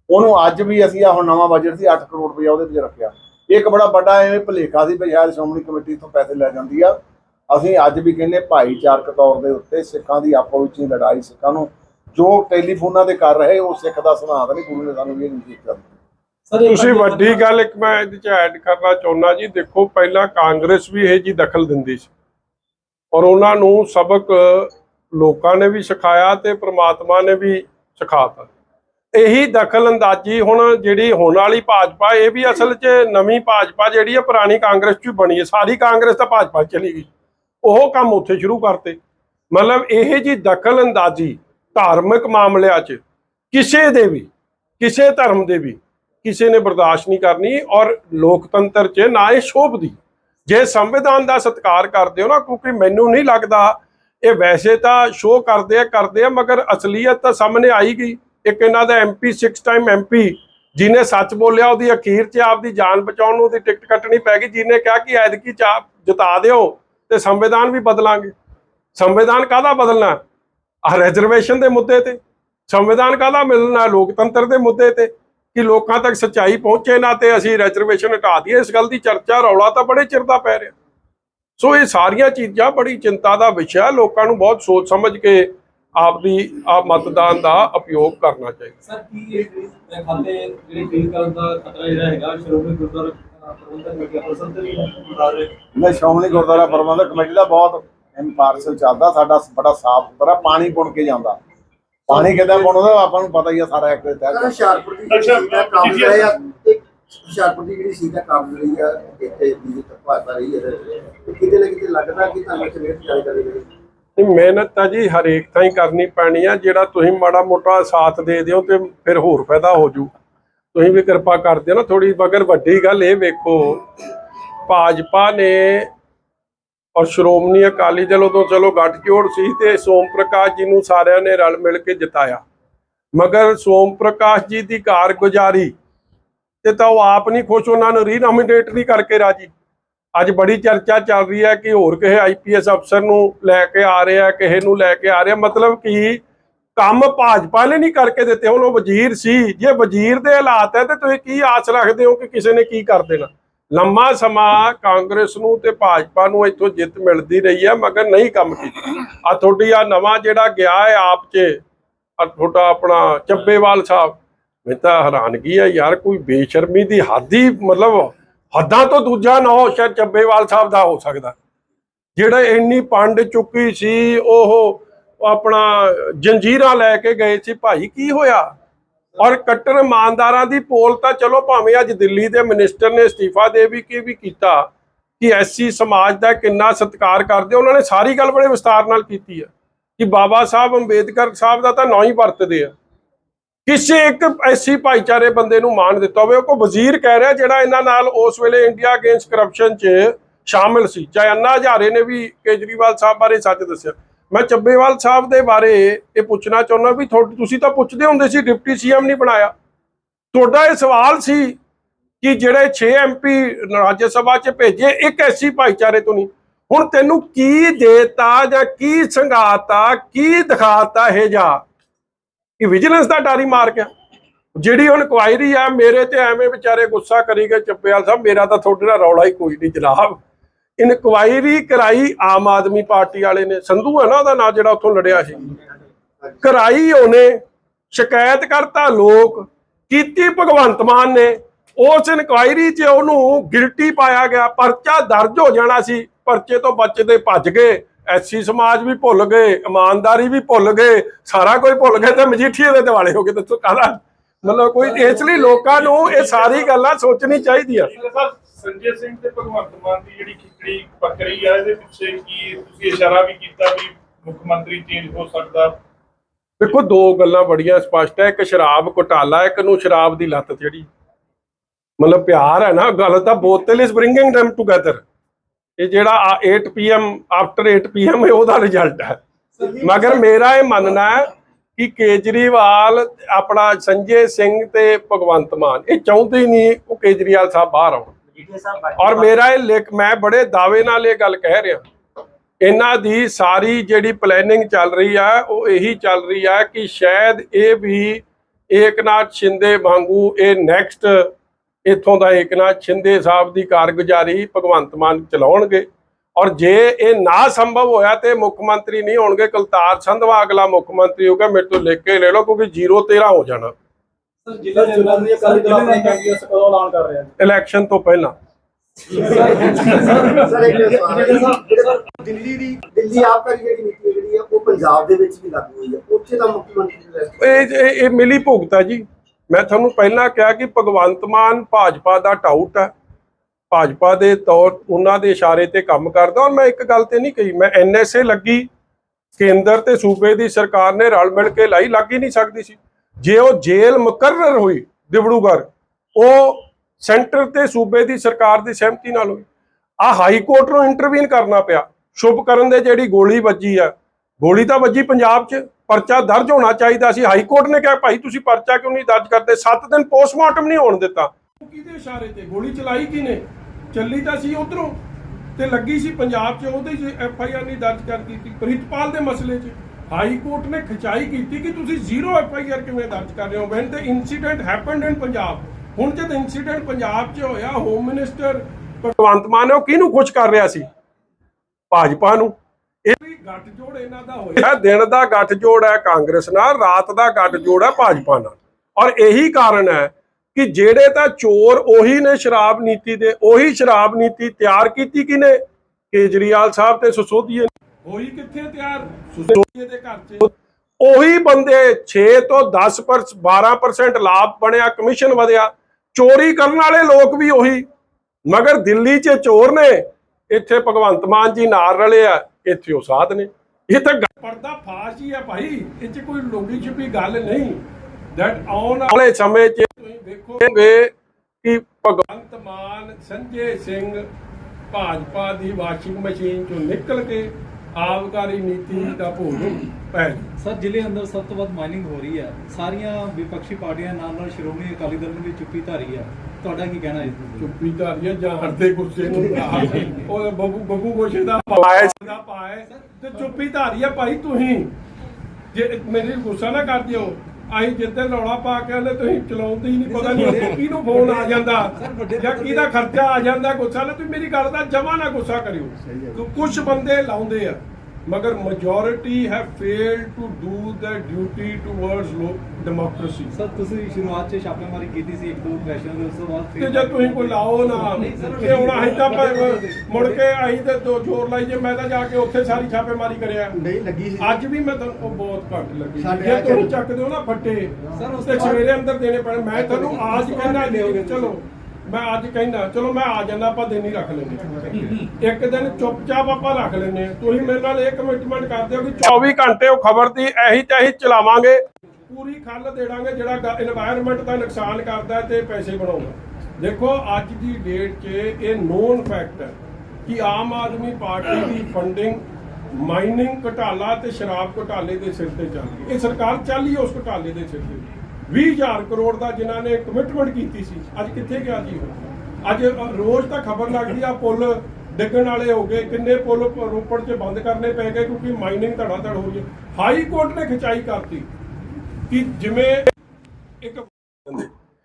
ਉਹਨੂੰ ਅੱਜ ਵੀ ਅਸੀਂ ਆ ਹੁਣ ਨਵਾਂ ਬਜਟ ਸੀ 8 ਕਰੋੜ ਰੁਪਇਆ ਉਹਦੇ ਵਿੱਚ ਰੱਖਿਆ। ਇੱਕ ਬੜਾ ਵੱਡਾ ਐਵੇਂ ਭੁਲੇਖਾ ਸੀ ਵੀ ਸ਼ਾਇਦ ਸ਼੍ਰੋਮਣੀ ਕਮੇਟੀ ਤੋਂ ਪੈਸੇ ਲੈ ਜਾਂਦੀ ਆ। ਅਸੀਂ ਅੱਜ ਵੀ ਕਹਿੰਦੇ ਭਾਈਚਾਰਕ ਤੌਰ ਦੇ ਉੱਤੇ ਸਿੱਖਾਂ ਦੀ ਆਪੋ ਵਿੱਚ ਹੀ ਲੜਾਈ ਸਿੱਖਾਂ ਨੂੰ ਜੋ ਟੈਲੀਫੋਨਾਂ ਤੇ ਕਰ ਰਹੇ ਉਹ ਸਿੱਖ ਦਾ ਸਿਧਾਂਤ ਨਹੀਂ ਗੁਰੂ ਨੇ ਸਾਨੂੰ ਇਹ ਨਹੀਂ ਕੀਤਾ ਸਰ ਤੁਸੀਂ ਵੱਡੀ ਗੱਲ ਇੱਕ ਮੈਂ ਇਹਦੇ ਚ ਐਡ ਕਰਨਾ ਚਾਹੁੰਦਾ ਜੀ ਦੇਖੋ ਪਹਿਲਾਂ ਕਾਂਗਰਸ ਵੀ ਇਹ ਜੀ ਦਖਲ ਦਿੰਦੀ ਸੀ। ਔਰ ਉਹਨਾਂ ਨੂੰ ਸਬਕ ਲੋਕਾਂ ਨੇ ਵੀ ਸਿਖਾਇਆ ਤੇ ਪ੍ਰਮਾਤਮਾ ਨੇ ਵੀ ਸਿਖਾਤਾ। ਇਹੀ ਦਖਲ ਅੰਦਾਜ਼ੀ ਹੁਣ ਜਿਹੜੀ ਹੋਣ ਵਾਲੀ ਭਾਜਪਾ, ਇਹ ਵੀ ਅਸਲ 'ਚ ਨਵੀਂ ਭਾਜਪਾ ਜਿਹੜੀ ਹੈ ਪੁਰਾਣੀ ਕਾਂਗਰਸ 'ਚ ਬਣੀ ਹੈ ਸਾਰੀ ਕਾਂਗਰਸ ਤਾਂ ਭਾਜਪਾ 'ਚ ਚਲੀ ਗਈ। ਉਹ ਕੰਮ ਉੱਥੇ ਸ਼ੁਰੂ ਕਰਤੇ। ਮਤਲਬ ਇਹ ਜੀ ਦਖਲ ਅੰਦਾਜ਼ੀ ਧਾਰਮਿਕ ਮਾਮਲਿਆਂ 'ਚ, ਕਿਸੇ ਦੇ ਵੀ, ਕਿਸੇ ਧਰਮ ਦੇ ਵੀ ਕਿਸੇ ਨੇ ਬਰਦਾਸ਼ਤ ਨਹੀਂ ਕਰਨੀ ਔਰ ਲੋਕਤੰਤਰ 'ਚ ਨਾ ਇਹ ਸ਼ੋਭਦੀ। ਜੇ ਸੰਵਿਧਾਨ ਦਾ ਸਤਿਕਾਰ ਕਰਦੇ ਹੋ ਨਾ, ਕਿਉਂਕਿ ਮੈਨੂੰ ਨਹੀਂ ਲੱਗਦਾ, ਇਹ ਵੈਸੇ ਤਾਂ ਸ਼ੋਅ ਕਰਦੇ ਆ ਕਰਦੇ ਆ, ਮਗਰ ਅਸਲੀਅਤ ਤਾਂ ਸਾਹਮਣੇ ਆਈ ਗਈ। ਇੱਕ ਇਹਨਾਂ ਦਾ ਐਮਪੀ 6 ਟਾਈਮ ਐਮਪੀ ਜਿਹਨੇ ਸੱਚ ਬੋਲਿਆ, ਉਹਦੀ ਅਖੀਰ 'ਚ ਆਪਦੀ ਜਾਨ ਬਚਾਉਣ ਨੂੰ ਉਹਦੀ ਟਿਕਟ ਕੱਟਣੀ ਪੈ ਗਈ, ਜਿਹਨੇ ਕਿਹਾ ਕਿ ਐਤਕੀ ਚਾ ਜਿਤਾ ਦਿਓ ਤੇ ਸੰਵਿਧਾਨ ਵੀ ਬਦਲਾਂਗੇ। ਸੰਵਿਧਾਨ ਕਾਹਦਾ ਬਦਲਣਾ? ਆ ਰਿਜ਼ਰਵੇਸ਼ਨ ਦੇ ਮੁੱਦੇ ਤੇ। ਸੰਵਿਧਾਨ ਕਾਹਦਾ ਮਿਲਣਾ? ਲੋਕਤੰਤਰ ਦੇ ਮੁੱਦੇ ਤੇ। ਕਿ ਲੋਕਾਂ ਤੱਕ ਸੱਚਾਈ ਪਹੁੰਚੇ ਨਾ ਤੇ ਅਸੀਂ ਰਿਜ਼ਰਵੇਸ਼ਨ ਹਟਾ ਦਈਏ। ਇਸ ਗੱਲ ਦੀ ਚਰਚਾ, ਰੌਲਾ ਤਾਂ ਬੜੇ ਚਿਰ ਦਾ ਪੈ ਰਿਹਾ। ਸੋ ਇਹ ਸਾਰੀਆਂ ਚੀਜ਼ਾਂ ਬੜੀ ਚਿੰਤਾ ਦਾ ਵਿਸ਼ਾ ਲੋਕਾਂ ਨੂੰ ਬਹੁਤ ਸੋਚ ਸਮਝ ਕੇ ਆਪਦੀ ਆਪ ਮਤਦਾਨ ਦਾ ਉਪਯੋਗ ਕਰਨਾ ਚਾਹੀਦਾ। ਸਰ ਕੀ ਇਹ ਖਾਤੇ ਜਿਹੜੇ ਫ੍ਰੀਜ਼ ਕਰਨ ਦਾ ਖਤਰਾ ਜਿਹੜਾ ਹੈਗਾ ਸ਼੍ਰੋਮਣੀ ਗੁਰਦੁਆਰਾ ਪ੍ਰਬੰਧਕ ਕਮੇਟੀ ਪ੍ਰਸ਼ਨ ਤੇ ਰਹੇ। ਮੈਂ ਸ਼੍ਰੋਮਣੀ ਗੁਰਦੁਆਰਾ ਪ੍ਰਬੰਧਕ ਕਮੇਟੀ ਦਾ ਬਹੁਤ ਇੰਪਾਰਸ਼ਲ ਚੱਲਦਾ ਸਾਡਾ ਬੜਾ ਸਾਫ਼ ਸੁਥਰਾ ਪਾਣੀ ਪੁਣ ਕੇ ਜਾਂਦਾ। ਪਾਣੀ ਕਿੱਦਾਂ ਪੁਣਦਾ ਆਪਾਂ ਨੂੰ ਪਤਾ ਹੀ ਆ ਸਾਰਾ ਇੱਕ ਦੇ ਤਹਿਤ ਹੁਸ਼ਿਆਰਪੁਰ ਦੀ ਸੀਟ ਹੈ ਕਾਬਜ਼ ਜੀ, ਰਹੀ ਆ। ਇੱਕ ਹੁਸ਼ਿਆਰਪੁਰ ਦੀ ਜਿਹੜੀ ਸੀਟ ਹੈ ਕਾਬਜ਼ ਰਹੀ ਆ ਇੱਥੇ ਬੀਜੇਪੀ ਭਾਜਪਾ ਰਹੀ ਹੈ। ਕਿਤੇ ਨਾ ਕਿਤੇ ਲੱਗਦਾ ਕਿ ਤੁਹਾਨੂੰ ਕਮੇਟੀ ਜਾਰੀ ਕਰੇਗੀ। ਨਹੀਂ ਮਿਹਨਤ ਤਾਂ ਜੀ ਹਰੇਕ ਥਾਂ ਹੀ ਕਰਨੀ ਪੈਣੀ ਆ, ਜਿਹੜਾ ਤੁਸੀਂ ਮਾੜਾ ਮੋਟਾ ਸਾਥ ਦੇ ਦਿਓ ਤੇ ਫਿਰ ਹੋਰ ਫਾਇਦਾ ਹੋ ਜੂ। ਤੁਸੀਂ ਵੀ ਕਿਰਪਾ ਕਰ ਦਿਓ ਨਾ ਥੋੜੀ ਮਗਰ ਵੱਡੀ ਗੱਲ ਇਹ ਵੇਖੋ, ਭਾਜਪਾ ਨੇ ਔਰ ਸ਼੍ਰੋਮਣੀ ਅਕਾਲੀ ਦਲ ਉਦੋਂ ਚਲੋ ਗੱਠਜੋੜ ਸੀ ਤੇ ਸੋਮ ਪ੍ਰਕਾਸ਼ ਜੀ ਨੂੰ ਸਾਰਿਆਂ ਨੇ ਰਲ ਮਿਲ ਕੇ ਜਿਤਾਇਆ। ਮਗਰ ਸੋਮ ਪ੍ਰਕਾਸ਼ ਜੀ ਦੀ ਕਾਰਗੁਜ਼ਾਰੀ ਤੇ ਤਾਂ ਉਹ ਆਪ ਨਹੀਂ ਖੁਸ਼, ਉਹਨਾਂ ਨੂੰ ਰੀਨੋਮੀਨੇਟ ਨਹੀਂ ਕਰਕੇ ਰਾਜੀ। ਅੱਜ ਬੜੀ ਚਰਚਾ ਚੱਲ ਰਹੀ ਹੈ ਕਿ ਹੋਰ ਕਿਸੇ ਆਈਪੀਐਸ ਅਫਸਰ ਨੂੰ ਲੈ ਕੇ ਆ ਰਿਹਾ, ਕਿਸੇ ਨੂੰ ਲੈ ਕੇ ਆ ਰਿਹਾ, ਮਤਲਬ ਕਿ ਕੰਮ ਭਾਜਪਾ ਨੇ ਨਹੀਂ ਕਰਕੇ ਦਿੱਤੇ, ਹੁਣ ਉਹ ਵਜ਼ੀਰ ਸੀ, ਜੇ ਵਜ਼ੀਰ ਦੇ ਹਾਲਾਤ ਹੈ ਤੇ ਤੁਸੀਂ ਕੀ ਆਸ ਰੱਖਦੇ ਹੋ ਕਿ ਕਿਸੇ ਨੇ ਕੀ ਕਰ ਦੇਣਾ? ਲੰਮਾ ਸਮਾਂ ਕਾਂਗਰਸ ਨੂੰ ਤੇ ਭਾਜਪਾ ਨੂੰ ਇੱਥੋਂ ਜਿੱਤ ਮਿਲਦੀ ਰਹੀ ਹੈ, ਮਗਰ ਨਹੀਂ ਕੰਮ ਕੀਤਾ। ਆ ਤੁਹਾਡੀ ਆ ਨਵਾਂ ਜਿਹੜਾ ਗਿਆ ਹੈ ਆਪ 'ਚ ਆ ਤੁਹਾਡਾ ਆਪਣਾ ਚੱਬੇਵਾਲ ਸਾਹਿਬ ਮੈਨੂੰ ਤਾਂ ਹੈਰਾਨਗੀ ਹੈ ਯਾਰ, ਕੋਈ ਬੇਸ਼ਰਮੀ ਦੀ ਹੱਦ ਹੀ ਮਤਲਬ ਹੱਦਾਂ ਤੋਂ ਦੂਜਾ ਨਾ ਹੋ ਸ਼ਾਇਦ ਚੱਬੇਵਾਲ ਸਾਹਿਬ ਦਾ ਹੋ ਸਕਦਾ। ਜਿਹੜਾ ਇੰਨੀ ਪੰਡ ਚੁੱਕੀ ਸੀ, ਉਹ ਆਪਣਾ ਜੰਜੀਰਾਂ ਲੈ ਕੇ ਗਏ ਸੀ, ਭਾਈ ਕੀ ਹੋਇਆ? ਔਰ ਕੱਟਰ ਇਮਾਨਦਾਰਾਂ ਦੀ ਪੋਲ ਤਾਂ ਚਲੋ ਭਾਵੇਂ ਅੱਜ ਦਿੱਲੀ ਦੇ ਮਿਨਿਸਟਰ ਨੇ ਅਸਤੀਫਾ ਦੇ ਵੀ ਕੀ ਵੀ ਕੀਤਾ, ਕਿ ਐਸੀ ਸਮਾਜ ਦਾ ਕਿੰਨਾ ਸਤਿਕਾਰ ਕਰਦੇ, ਉਹਨਾਂ ਨੇ ਸਾਰੀ ਗੱਲ ਬੜੇ ਵਿਸਤਾਰ ਨਾਲ ਕੀਤੀ ਹੈ ਕਿ ਬਾਬਾ ਸਾਹਿਬ ਅੰਬੇਦਕਰ ਸਾਹਿਬ ਦਾ ਤਾਂ ਨਾਂ ਹੀ ਵਰਤਦੇ ਆ। ਕਿਸੇ ਇੱਕ ਐਸੀ ਭਾਈਚਾਰੇ ਬੰਦੇ ਨੂੰ ਮਾਣ ਦਿੱਤਾ ਹੋਵੇ, ਉਹ ਕੋ ਵਜ਼ੀਰ ਕਹਿ ਰਿਹਾ ਜਿਹੜਾ ਇਹਨਾਂ ਨਾਲ ਉਸ ਵੇਲੇ ਇੰਡੀਆ ਅਗੇਂਸਟ ਕਰਪਸ਼ਨ 'ਚ ਸ਼ਾਮਿਲ ਸੀ। ਚਾਹੇ ਅੰਨਾ ਹਜ਼ਾਰੇ ਨੇ ਵੀ ਕੇਜਰੀਵਾਲ ਸਾਹਿਬ ਬਾਰੇ ਸੱਚ ਦੱਸਿਆ। ਮੈਂ ਚੱਬੇਵਾਲ ਸਾਹਿਬ ਦੇ ਬਾਰੇ ਇਹ ਪੁੱਛਣਾ ਚਾਹੁੰਦਾ ਵੀ ਤੁਹਾਡੇ ਤੁਸੀਂ ਤਾਂ ਪੁੱਛਦੇ ਹੁੰਦੇ ਸੀ, ਡਿਪਟੀ ਸੀਐਮ ਨਹੀਂ ਬਣਾਇਆ। ਤੁਹਾਡਾ ਇਹ ਸਵਾਲ ਸੀ ਕਿ ਜਿਹੜੇ 6 ਐਮਪੀ ਰਾਜ ਸਭਾ 'ਚ ਭੇਜੇ, ਇੱਕ ਐਸੀ ਭਾਈਚਾਰੇ ਤੋਂ ਨਹੀਂ। ਹੁਣ ਤੈਨੂੰ ਕੀ ਦੇਤਾ ਜਾਂ ਕੀ ਸੰਘਾਤਾ, ਕੀ ਦਿਖਾਤਾ ਇਹ ਜਾ? ਕਿ ਵਿਜੀਲੈਂਸ ਦਾ ਡਾਰੀ ਮਾਰ ਗਿਆ। ਜਿਹੜੀ ਹੁਣ ਇਨਕੁਆਇਰੀ ਆ, ਮੇਰੇ ਤੇ ਐਵੇਂ ਵਿਚਾਰੇ ਗੁੱਸਾ ਕਰੀ ਗਏ ਚੱਪੇਵਾਲ ਸਾਹਿਬ, ਮੇਰਾ ਤਾਂ ਤੁਹਾਡੇ ਨਾਲ ਰੌਲਾ ਹੀ ਕੋਈ ਨਹੀਂ ਜਨਾਬ। ਇਨਕੁਆਇਰੀ ਕਰਾਈ ਆਮ ਆਦਮੀ ਪਾਰਟੀ ਵਾਲੇ ਨੇ। ਸੰਧੂ ਹੈ ਨਾ ਉਹਦਾ ਨਾਂ ਜਿਹੜਾ ਉੱਥੋਂ ਲੜਿਆ ਸੀ। ਕਰਾਈ ਉਹਨੇ, ਸ਼ਿਕਾਇਤ ਕਰਤਾ ਲੋਕ, ਕੀਤੀ ਭਗਵੰਤ ਮਾਨ ਨੇ। ਉਸ ਇਨਕੁਆਇਰੀ 'ਚ ਉਹਨੂੰ ਗਿਲਟੀ ਪਾਇਆ ਗਿਆ। ਪਰਚਾ ਦਰਜ ਹੋ ਜਾਣਾ ਸੀ, ਪਰਚੇ ਤੋਂ ਬਚਦੇ ਭੱਜ ਗਏ। ਐਸੀ ਸਮਾਜ ਵੀ ਭੁੱਲ ਗਏ ਇਮਾਨਦਾਰੀ ਵੀ ਭੁੱਲ ਗਏ ਸਾਰਾ ਕੁਝ ਭੁੱਲ ਗਏ ਤੇ ਮਜੀਠੀਏ ਦੇ ਦਿਵਾਲੇ ਹੋ ਗਏ ਦੱਸੋ ਕਾਹਦਾ? ਮਤਲਬ ਕੋਈ ਇਸ ਲਈ ਲੋਕਾਂ ਨੂੰ ਇਹ ਸਾਰੀ ਗੱਲਾਂ ਸੋਚਣੀ ਚਾਹੀਦੀਆਂ ਸਿੰਘ ਸਾਹਿਬ ਸੰਜੇ ਸਿੰਘ ਤੇ ਭਗਵੰਤ ਮਾਨ ਦੀ ਜਿਹੜੀ ਖਿਚੜੀ ਪੱਕਰੀ ਆ ਇਹਦੇ ਪਿੱਛੇ ਕੀ ਤੁਸੀਂ ਇਸ਼ਾਰਾ ਵੀ ਕੀਤਾ ਵੀ ਮੁੱਖ ਮੰਤਰੀ ਚੇਂਜ ਹੋ ਸਕਦਾ? ਦੇਖੋ ਦੋ ਗੱਲਾਂ ਬੜੀਆਂ ਸਪਸ਼ਟ ਹੈ ਇੱਕ ਸ਼ਰਾਬ ਘੁਟਾਲਾ ਇੱਕ ਨੂੰ ਸ਼ਰਾਬ ਦੀ ਲੱਤ ਜਿਹੜੀ। ਮਤਲਬ ਪਿਆਰ ਹੈ ਨਾ ਗੱਲ ਤਾਂ ਬੋਤਲ ਇਜ਼ ਬ੍ਰਿੰਗਿੰਗ them ਟੁਗੇਦਰ ਇਹ ਜਿਹੜਾ ਆ 8 ਪੀਐਮ ਆਫਟਰ 8 ਪੀਐਮ ਹੈ ਉਹਦਾ ਰਿਜ਼ਲਟ ਹੈ। ਮਗਰ ਮੇਰਾ ਇਹ ਮੰਨਣਾ ਹੈ ਕਿ ਕੇਜਰੀਵਾਲ ਆਪਣਾ ਸੰਜੇ ਸਿੰਘ ਤੇ ਭਗਵੰਤ ਮਾਨ ਇਹ ਚਾਹੁੰਦੇ ਹੀ ਨਹੀਂ ਉਹ ਕੇਜਰੀਵਾਲ ਸਾਹਿਬ ਬਾਹਰ ਆਉਣ। ਔਰ ਮੇਰਾ ਇਹ ਲਿਖ ਮੈਂ ਬੜੇ ਦਾਅਵੇ ਨਾਲ ਇਹ ਗੱਲ ਕਹਿ ਰਿਹਾ। ਇਹਨਾਂ ਦੀ ਸਾਰੀ ਜਿਹੜੀ ਪਲੈਨਿੰਗ ਚੱਲ ਰਹੀ ਆ ਉਹ ਇਹੀ ਚੱਲ ਰਹੀ ਆ ਕਿ ਸ਼ਾਇਦ ਇਹ ਵੀ ਏਕਨਾਥ ਸ਼ਿੰਦੇ ਵਾਂਗੂ ਇਹ ਨੈਕਸਟ ਇਥੋਂ ਦਾ ਏਕਨਾਥ ਸ਼ਿੰਦੇ ਸਾਹਿਬ ਦੀ ਕਾਰਗੁਜ਼ਾਰੀ ਭਗਵੰਤ ਮਾਨ ਚਲਾਉਣਗੇ। ਔਰ ਜੇ ਇਹ ਨਾ ਸੰਭਵ ਹੋਇਆ ਤੇ ਮੁੱਖ ਮੰਤਰੀ ਨਹੀਂ ਹੋਣਗੇ ਕੁਲਤਾਰ ਸੰਧਵਾ ਅਗਲਾ ਮੁੱਖ ਮੰਤਰੀ ਹੋਗਾ ਮੇਰੇ ਤੋਂ ਲਿਖ ਕੇ ਲੈ ਲਓ ਕਿਉਂਕਿ 0 13 ਹੋ ਜਾਣਾ। ਇਲੈਕਸ਼ਨ ਤੋਂ ਪਹਿਲਾਂ। ਸਰ ਇੱਕ ਸਵਾਲ ਦਿੱਲੀ ਦੀ ਦਿੱਲੀ ਆਪਕਰੀ ਜਿਹੜੀ ਨੀਤੀ ਹੈ ਜਿਹੜੀ ਹੈ ਉਹ ਪੰਜਾਬ ਦੇ ਵਿੱਚ ਵੀ ਲਾਗੂ ਹੋਈ ਹੈ। ਉੱਥੇ ਦਾ ਮੁੱਖ ਮੰਤਰੀ ਇਹ ਇਹ ਮਿਲੀ ਭੁਗਤਾ ਜੀ। ਮੈਂ ਤੁਹਾਨੂੰ ਪਹਿਲਾਂ ਕਿਹਾ ਕਿ ਭਗਵੰਤ ਮਾਨ ਭਾਜਪਾ ਦਾ ਟਾਊਟ ਹੈ। ਭਾਜਪਾ ਦੇ ਤੌਰ ਉਹਨਾਂ ਦੇ ਇਸ਼ਾਰੇ ਤੇ ਕੰਮ ਕਰਦਾ ਔਰ ਮੈਂ ਇੱਕ ਗੱਲ ਤੇ ਨਹੀਂ ਕਹੀ, ਮੈਂ ਐਨਐਸਏ ਲੱਗੀ। ਕੇਂਦਰ ਤੇ ਸੂਬੇ ਦੀ ਸਰਕਾਰ ਨੇ ਰਲ ਮਿਲ ਕੇ ਲਾਈ, ਲੱਗ ਹੀ ਨਹੀਂ ਸਕਦੀ ਸੀ। ਜੇ ਉਹ ਜੇਲ੍ਹ ਮੁਕਰਰ ਹੋਈ, ਦਿਬੜੂਗੜ੍ਹ, ਉਹ ਸੈਂਟਰ ਤੇ ਸੂਬੇ ਦੀ ਸਰਕਾਰ ਦੀ ਸਹਿਮਤੀ ਨਾਲ ਹੋਈ। ਆ ਹਾਈ ਕੋਰਟ ਨੂੰ ਇੰਟਰਵੀਨ ਕਰਨਾ ਪਿਆ। ਸ਼ੁਭ ਕਰਨ ਦੇ ਜਿਹੜੀ ਗੋਲੀ ਵੱਜੀ ਆ, ਗੋਲੀ ਤਾਂ ਵੱਜੀ ਪੰਜਾਬ 'ਚ। ਪਰਚਾ ਦਰਜ ਹੋਣਾ ਚਾਹੀਦਾ ਸੀ। ਹਾਈ ਕੋਰਟ ਨੇ ਕਿਹਾ ਭਾਈ ਤੁਸੀਂ ਪਰਚਾ ਕਿਉਂ ਨਹੀਂ ਦਰਜ ਕਰਦੇ? 7 ਦਿਨ ਪੋਸਟਮਾਰਟਮ ਨਹੀਂ ਹੋਣ ਦਿੱਤਾ। ਕਿਹਦੇ ਇਸ਼ਾਰੇ ਤੇ? ਗੋਲੀ ਚਲਾਈ ਕਿਨੇ ਚੱਲੀ ਤਾਂ ਸੀ ਉਧਰੋਂ ਤੇ ਲੱਗੀ ਸੀ ਪੰਜਾਬ 'ਚ। ਉਹਦੇ 'ਚ ਐਫ ਆਈ ਆਰ ਨਹੀਂ ਦਰਜ ਕਰ ਦਿੱਤੀ ਪ੍ਰਿਤਪਾਲ ਦੇ ਮਸਲੇ 'ਚ ਹਾਈ ਕੋਰਟ ਨੇ ਖਿਚਾਈ ਕੀਤੀ ਕਿ ਤੁਸੀਂ ਜ਼ੀਰੋ ਐਫ ਆਈ ਆਰ ਕਿਵੇਂ ਦਰਜ ਕਰ ਰਹੇ ਹੋ? When the incident happened in Punjab ਹੁਣ ਜਦ ਇਨਸੀਡੈਂਟ ਪੰਜਾਬ 'ਚ ਹੋਇਆ ਹੋਮ ਮਿਨਿਸਟਰ ਭਗਵੰਤ ਮਾਨ ਉਹ ਕਿਹਨੂੰ ਖੁਸ਼ ਕਰ ਰਿਹਾ ਸੀ? ਭਾਜਪਾ ਨੂੰ। ਗੱਠਜੋੜ ਇਹਨਾਂ ਦਾ ਹੋਇਆ। ਦਿਨ ਦਾ ਗੱਠਜੋੜ ਹੈ ਕਾਂਗਰਸ ਨਾਲ ਰਾਤ ਦਾ ਗੱਠਜੋੜ ਹੈ ਭਾਜਪਾ ਨਾਲ। ਔਰ ਇਹੀ ਕਾਰਨ ਹੈ ਕਿ ਜਿਹੜੇ ਤਾਂ ਚੋਰ ਉਹੀ ਨੇ ਸ਼ਰਾਬ ਨੀਤੀ ਦੇ ਉਹੀ ਸ਼ਰਾਬ ਨੀਤੀ ਤਿਆਰ ਕੀਤੀ ਕਿਨੇ ਕੇਜਰੀਵਾਲ ਸਾਹਿਬ ਤੇ ਸਸੋਦੀਏ। ਹੋਈ ਕਿੱਥੇ ਤਿਆਰ? ਸਸੋਦੀਏ ਦੇ ਘਰ 'ਚ। ਉਹੀ ਬੰਦੇ 6 ਤੋਂ 10 ਪਰ 12% ਲਾਭ ਬਣਿਆ ਕਮਿਸ਼ਨ ਵਧਿਆ। ਚੋਰੀ ਕਰਨ ਵਾਲੇ ਲੋਕ ਵੀ ਉਹੀ। ਮਗਰ ਦਿੱਲੀ 'ਚ ਚੋਰ ਨੇ। ਇੱਥੇ ਭਗਵੰਤ ਮਾਨ ਜੀ ਨਾਲ ਰਲੇ ਆ। ਇੱਥੇ ਉਹ ਸਾਧ ਨੇ। ਇਹ ਤਾਂ ਪਰਦਾ ਫਾਸ਼ ਹੀ ਆ ਭਾਈ ਇਹ 'ਚ ਕੋਈ ਲੋਗੀ ਛਿਪੀ ਗੱਲ ਨਹੀਂ। ਦੈਟ ਆਉਣ ਵਾਲੇ ਸਮੇਂ 'ਚ ਤੁਸੀਂ ਦੇਖੋਗੇ ਕਿ ਭਗਵੰਤ ਮਾਨ ਸੰਜੇ ਸਿੰਘ ਭਾਜਪਾ ਦੀ ਵਾਸ਼ਿੰਗ ਮਸ਼ੀਨ 'ਚੋਂ ਨਿਕਲ ਕੇ ਆਬਕਾਰੀ ਨੀਤੀ ਦਾ ਭੋਜਨ ਪੈ ਸਰ ਜ਼ਿਲ੍ਹੇ ਅੰਦਰ ਸਭ ਤੋਂ ਵੱਧ ਮਾਈਨਿੰਗ ਹੋ ਰਹੀ ਹੈ ਸਾਰੀਆਂ ਵਿਪਕਸ਼ੀ ਪਾਰਟੀਆਂ ਨਾਲ ਨਾਲ ਸ਼੍ਰੋਮਣੀ ਅਕਾਲੀ ਦਲ ਨੇ ਵੀ ਚੁੱਪੀ ਧਾਰੀ ਹੈ ਤੁਹਾਡਾ ਕੀ ਕਹਿਣਾ ਇਸ ਤੇ ਚੁੱਪੀ ਧਾਰੀਏ ਜਾਂ ਹਰਦੇ ਗੁੱਸੇ ਨੂੰ ਉਹ ਬੱਬੂ ਬੱਬੂ ਗੋਸ਼ੇ ਦਾ ਪਾਏ ਦਾ ਤੇ ਚੁੱਪੀ ਧਾਰੀਏ ਭਾਈ ਤੁਸੀਂ। ਜੇ ਮੇਰੀ ਗੁੱਸਾ ਨਾ ਕਰ ਦਿਓ। ਅਸੀਂ ਜਿੱਦਾਂ ਰੌਲਾ ਪਾ ਕੇ ਆਨੇ ਤੁਸੀਂ ਚਲਾਉਂਦੇ ਹੀ ਨਹੀਂ ਪਤਾ ਨਹੀਂ ਕਿਹਨੂੰ ਫੋਨ ਆ ਜਾਂਦਾ ਜਾਂ ਕਿਹਦਾ ਖਰਚਾ ਆ ਜਾਂਦਾ ਗੁੱਸਾ ਨਾ ਤੁਸੀਂ ਮੇਰੀ ਗੱਲ ਦਾ ਜਮਾ ਨਾ ਗੁੱਸਾ ਕਰਿਓ। ਕੁਝ ਬੰਦੇ ਲਾਉਂਦੇ ਆ। ਮਗਰ majority have failed to do the duty towards democracy sir ਤੁਸੀਂ ਸ਼ੁਰੂਆਤ 'ਚ ਛਾਪੇਮਾਰੀ ਕੀਤੀ ਸੀ ਇੱਕ ਦੋ ਦੇ ਉਸ ਤੋਂ ਬਾਅਦ ਤੇ ਜੇ ਤੁਸੀਂ ਕੋਈ ਲਾਓ ਨਾ ਤੇ ਹੁਣ ਅਸੀਂ ਤਾਂ ਮੁੜ ਕੇ ਅਸੀਂ ਤੇ ਦੋ ਜ਼ੋਰ ਲਾਈ ਜੇ ਮੈਂ ਤਾਂ ਜਾ ਕੇ ਉੱਥੇ ਸਾਰੀ ਛਾਪੇਮਾਰੀ ਕਰਿਆ। ਨਹੀਂ ਲੱਗੀ ਸੀ। ਅੱਜ ਵੀ ਮੈਂ ਤੁਹਾਨੂੰ ਬਹੁਤ ਘੱਟ ਲੱਗੀ ਸਾਡੇ ਜੇ ਤੁਸੀਂ ਚੱਕਦੇ ਹੋ ਨਾ ਫੱਟੇ ਸਰ, ਉਸ ਤੇ ਸਵੇਰੇ ਅੰਦਰ ਦੇਣੇ ਪੈਣੇ। ਮੈਂ ਤੁਹਾਨੂੰ ਅੱਜ ਕਹਿੰਦਾ। ਚਲੋ ਮੈਂ ਅੱਜ ਕਹਿੰਦਾ ਚਲੋ ਮੈਂ ਆ ਜਾਂਦਾ ਆਪਾਂ ਦਿਨ ਹੀ ਰੱਖ ਲੈਂਦੇ ਇੱਕ ਦਿਨ ਚੁੱਪਚਾਪ ਆਪਾਂ ਰੱਖ ਲੈਂਦੇ ਤੁਸੀਂ ਮੇਰੇ ਨਾਲ ਇਹ ਕਮਿਟਮੈਂਟ ਕਰਦੇ ਹੋ ਕਿ 24 ਘੰਟੇ ਉਹ ਖਬਰ ਦੀ ਇਹੀ ਚਾਹੀ ਚਲਾਵਾਂਗੇ। ਪੂਰੀ ਖੱਲ ਦੇੜਾਂਗੇ ਜਿਹੜਾ এনवायरमेंट ਦਾ ਨੁਕਸਾਨ ਕਰਦਾ ਤੇ ਪੈਸੇ ਬਣਾਉਂਦਾ ਦੇਖੋ ਅੱਜ ਦੀ ਡੇਟ 'ਚ ਇਹ ਨੋਨ ਫੈਕਟ ਹੈ ਕਿ ਆਮ ਆਦਮੀ ਪਾਰਟੀ ਦੀ ਫੰਡਿੰਗ ਮਾਈਨਿੰਗ ਘਟਾਲਾ ਤੇ ਸ਼ਰਾਬ ਘਟਾਲੇ ਦੇ ਸਿਰ ਤੇ ਚੱਲਦੀ ਇਹ ਸਰਕਾਰ ਚੱਲ ਹੀ ਉਸ ਘਟਾਲੇ ਦੇ ਸਿਰ ਤੇ। 20000 ਕਰੋੜ ਦਾ ਜਿਨ੍ਹਾਂ ਨੇ ਕਮਿਟਮੈਂਟ ਕੀਤੀ ਸੀ। ਅੱਜ ਕਿੱਥੇ ਗਿਆ ਜੀ? ਉਹ ਅੱਜ ਰੋਜ਼ ਤਾਂ ਖਬਰ ਲੱਗਦੀ ਆ, ਪੁੱਲ ਡਿੱਗਣ ਵਾਲੇ ਹੋ ਗਏ, ਕਿੰਨੇ ਪੁੱਲ ਰੋਪੜ 'ਚ ਬੰਦ ਕਰਨੇ ਪੈ ਗਏ ਕਿਉਂਕਿ ਮਾਈਨਿੰਗ ਧੜਾ ਧੜ ਹੋ ਰਹੀ ਹਾਈ ਕੋਰਟ ਨੇ ਖਿਚਾਈ ਕਰਤੀ ਕਿ ਜਿਵੇਂ ਇੱਕ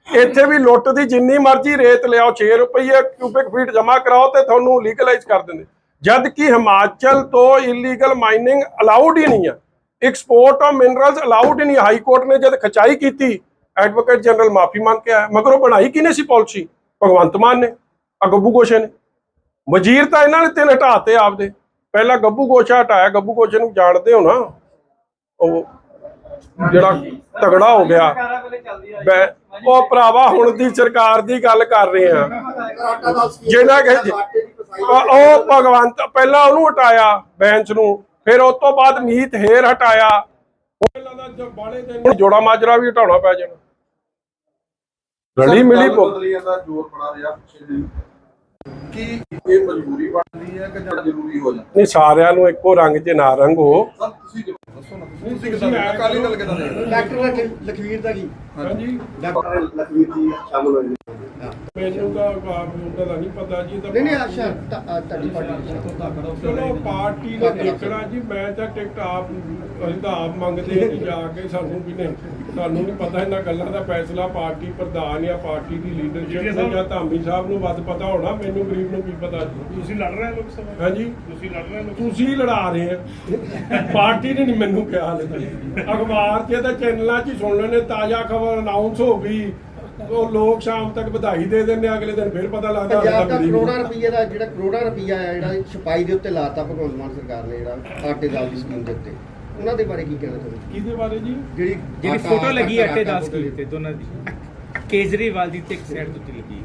ਇੱਥੇ ਵੀ ਲੁੱਟ ਦੀ ਜਿੰਨੀ ਮਰਜ਼ੀ ਰੇਤ ਲਿਆਓ 6 ਰੁਪਏ ਕਿਊਬਿਕ ਫੀਟ ਜਮ੍ਹਾਂ ਕਰਾਓ ਤੇ ਤੁਹਾਨੂੰ ਲੀਗਲਾਈਜ਼ ਕਰ ਦਿੰਦੇ। ਜਦ ਕਿ ਹਿਮਾਚਲ ਤੋਂ ਇਲੀਗਲ ਮਾਈਨਿੰਗ ਅਲਾਉਡ ਹੀ ਨਹੀਂ ਹੈ ਐਕਸਪੋਰਟ ਆਫ ਮਿਨਰਲਸ ਅਲਾਉਡ ਹੀ ਹਾਈ ਕੋਰਟ ਨੇ ਜਦ ਖਚਾਈ ਕੀਤੀ ਐਡਵੋਕੇਟ ਜਨਰਲ ਮਾਫੀ ਮੰਗ ਕੇ ਆਇਆ। ਮਗਰ ਉਹ ਬਣਾਈ ਕਿਨੇ ਸੀ ਪਾਲਿਸੀ ਭਗਵੰਤ ਮਾਨ ਨੇ ਆ ਗੱਬੂ ਗੋਸ਼ੇ ਨੇ। ਵਜ਼ੀਰ ਤਾਂ ਇਹਨਾਂ ਨੇ ਤਿੰਨ ਹਟਾਤੇ ਆਪਦੇ। ਪਹਿਲਾਂ ਗੱਬੂ ਗੋਸ਼ਾ ਹਟਾਇਆ, ਗੱਬੂ ਗੋਸ਼ੇ ਨੂੰ ਜਾਣਦੇ ਹੋ ਨਾ? ਉਹ ਜਿਹੜਾ ਤਗੜਾ ਹੋ ਗਿਆ। ਉਹ ਭਰਾਵਾ ਹੁਣ ਦੀ ਸਰਕਾਰ ਦੀ ਗੱਲ ਕਰ ਰਹੇ ਆ। ਜਿਹੜਾ ਕਿ ਉਹ ਭਗਵੰਤ ਪਹਿਲਾਂ ਉਹਨੂੰ ਹਟਾਇਆ ਬੈਂਚ ਨੂੰ। ਫਿਰ ਉਸ ਤੋਂ ਬਾਅਦ ਮੀਤ ਹੇਰ ਹਟਾਇਆ। ਇਹਨਾਂ ਦਾ ਜੋ ਬਾਲੇ ਦੇ ਜੋੜਾ ਮਾਜਰਾ ਵੀ ਹਟਾਉਣਾ ਪੈ ਜਾਣਾ। ਰਲੀ ਮਿਲੀ ਭੁੱਖ। ਬਦਲੀਆਂ ਦਾ ਜ਼ੋਰ ਬਣਾ ਰਿਹਾ ਪਿੱਛੇ ਜੀ ਕੀ ਇਹ ਮਜਬੂਰੀ ਬਣਦੀ ਹੈ ਕਿ ਜਦ ਜ਼ਰੂਰੀ ਹੋ ਜਾਂਦਾ ਨਹੀਂ ਸਾਰਿਆਂ ਨੂੰ ਇੱਕੋ ਰੰਗ 'ਚ ਨਾ ਰੰਗੋ। ਸਰ ਤੁਸੀਂ ਦੱਸੋ ਨਾ? ਤੁਸੀਂ ਕਿਦਾਂ ਅਕਾਲੀ ਦਲ। ਕਿਦਾਂ ਡਾਕਟਰ ਲਖਵੀਰ ਦਾ ਕੀ ਹਾਂਜੀ। ਡਾਕਟਰ ਲਖਵੀਰ ਜੀ ਸ਼ਾਮਲ ਹੋਏ ਨੇ ਮੈਨੂੰ ਤਾਂ ਉਹਦਾ ਦਾ ਨਹੀਂ ਪਤਾ ਜੀ ਇਹ ਤਾਂ ਨਹੀਂ ਨਹੀਂ ਅੱਛਾ ਤ- ਅ, ਤੁਹਾਡੀ ਪਾਰਟੀ ਚਲੋ ਪਾਰਟੀ ਨੇ ਦੇਖਣਾ ਜੀ ਮੈਂ ਤਾਂ ਟਿਕਟ ਆਪ ਅਸੀਂ ਤਾਂ ਆਪ ਮੰਗਦੇ ਹਾਂ ਜੀ ਜਾ ਕੇ ਸਾਨੂੰ ਵੀ ਨਹੀਂ ਸਾਨੂੰ ਨਹੀਂ ਪਤਾ ਇਹਨਾਂ ਗੱਲਾਂ ਦਾ ਫੈਸਲਾ ਪਾਰਟੀ ਪ੍ਰਧਾਨ ਜਾਂ ਪਾਰਟੀ ਦੀ ਲੀਡਰਸ਼ਿਪ ਨੂੰ ਜਾਂ ਧਾਮੀ ਸਾਹਿਬ ਨੂੰ ਵੱਧ ਪਤਾ ਹੋਣਾ ਮੈਨੂੰ ਗਰੀਬ ਨੂੰ ਕੀ ਪਤਾ ਜੀ। ਤੁਸੀਂ ਲੜ ਰਹੇ ਹੋ ਲੋਕ ਸਭਾ ਹਾਂਜੀ। ਤੁਸੀਂ ਲੜ ਰਹੇ ਹੋ ਲੋਕ ਤੁਸੀਂ ਲੜਾ ਰਹੇ ਆ ਪਾਰਟੀ ਨੇ ਨਹੀਂ ਮੈਨੂੰ ਕਿਹਾ ਹਾਲੇ ਤੱਕ। ਅਖਬਾਰ 'ਚ ਤੇ ਚੈਨਲਾਂ 'ਚ ਹੀ ਸੁਣ ਲੈਣੇ ਤਾਜ਼ਾ ਖਬਰ ਅਨਾਉਂਸ ਹੋ ਗਈ। ਉਹ ਲੋਕ ਸ਼ਾਮ ਤੱਕ ਵਧਾਈ ਦੇ ਦਿੰਦੇ ਆ, ਅਗਲੇ ਦਿਨ ਫਿਰ ਪਤਾ ਲੱਗਦਾ ਪੰਜਾਬ ਤਾਂ ਦਾ। ਕਰੋੜਾਂ ਰੁਪਏ ਦਾ ਜਿਹੜਾ ਕਰੋੜਾਂ ਰੁਪਈਆ ਹੈ ਜਿਹੜਾ ਛਪਾਈ ਦੇ ਉੱਤੇ ਲਾਤਾ ਭਗਵੰਤ ਮਾਨ ਸਰਕਾਰ ਨੇ ਜਿਹੜਾ ਆਟੇ ਦਾਲ ਦੀ ਸਕੀਮ ਦੇ ਉੱਤੇ। ਉਹਨਾਂ ਦੇ ਬਾਰੇ ਕੀ ਕਹਿਣਾ ਚਾਹੁੰਦੇ ਕਿਹਦੇ ਬਾਰੇ ਜੀ? ਜਿਹੜੀ ਜਿਹੜੀ ਆਟਾ- ਫੋਟੋ ਲੱਗੀ ਆਟਾ- ਆਟੇ ਆਟਾ ਦਾਸ ਫੋਟੋ ਕੀ ਤੇ ਦੋਨਾਂ ਦੀ। ਕੇਜਰੀਵਾਲ ਦੀ ਤੇ ਇੱਕ ਸਾਈਡ ਉੱਤੇ ਲੱਗੀ।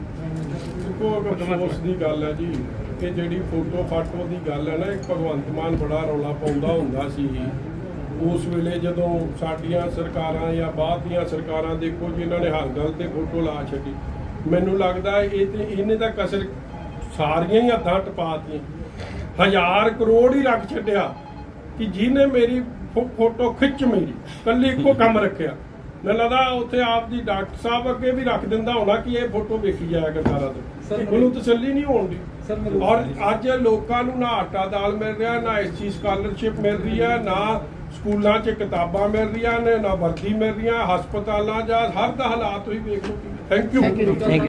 ਦੇਖੋ ਅਫਸੋਸ ਦੀ ਗੱਲ ਹੈ ਜੀ ਕਿ ਜਿਹੜੀ ਫੋਟੋ ਫਾਟੋ ਦੀ ਗੱਲ ਹੈ ਨਾ ਇੱਕ ਭਗਵੰਤ ਮਾਨ ਬੜਾ ਰੌਲਾ ਪਾਉਂਦਾ ਹੁੰਦਾ ਸੀ। ਉਸ ਵੇਲੇ ਜਦੋਂ ਸਾਡੀਆਂ ਸਰਕਾਰਾਂ ਜਾਂ ਬਾਅਦ ਦੀਆਂ ਸਰਕਾਰਾਂ ਦੇਖੋ ਜੀ ਇਹਨਾਂ ਨੇ ਹਰ ਗੱਲ ਤੇ ਫੋਟੋ ਲਾ ਛੱਡੀ ਮੈਨੂੰ ਲੱਗਦਾ ਇਹ ਤੇ ਇਹਨੇ ਤਾਂ ਕਸਰ ਸਾਰੀਆਂ ਹੀ ਹੱਦਾਂ ਟਪਾਤੀਆਂ ਹਜ਼ਾਰ ਕਰੋੜ ਹੀ ਰੱਖ ਛੱਡਿਆ ਕਿ ਜਿਹਨੇ ਮੇਰੀ ਫੋਟੋ ਖਿੱਚ ਮੇਰੀ ਕੱਲੀ ਇੱਕੋ ਕੰਮ ਰੱਖਿਆ। ਮੈਨੂੰ ਲੱਗਦਾ ਉੱਥੇ ਆਪ ਦੀ ਡਾਕਟਰ ਸਾਹਿਬ ਅੱਗੇ ਵੀ ਰੱਖ ਦਿੰਦਾ ਹੋਣਾ ਕਿ ਇਹ ਫੋਟੋ ਵੇਖੀ ਜਾਇਆ ਕਰ ਸਾਰਾ ਦਿਨ। ਉਹਨੂੰ ਤਸੱਲੀ ਨਹੀਂ ਹੋਣ ਦੀ। ਮੈਨੂੰ- ਔਰ ਅੱਜ ਲੋਕਾਂ ਨੂੰ ਨਾ ਆਟਾ ਦਾਲ ਮਿਲ ਰਿਹਾ ਨਾ ਇਸ ਚੀਜ਼ ਸਕਾਲਰਸ਼ਿਪ ਮਿਲ ਰਹੀ ਹੈ ਨਾ ਸਕੂਲਾਂ 'ਚ ਕਿਤਾਬਾਂ ਮਿਲ ਰਹੀਆਂ ਨੇ, ਨਾ ਵਰਦੀ ਮਿਲ ਰਹੀਆਂ, ਹਸਪਤਾਲਾਂ ਚ ਹਰ ਦਾ ਹਾਲਾਤ ਤੁਸੀਂ ਵੇਖ ਲਓ ਥੈਂਕ ਯੂ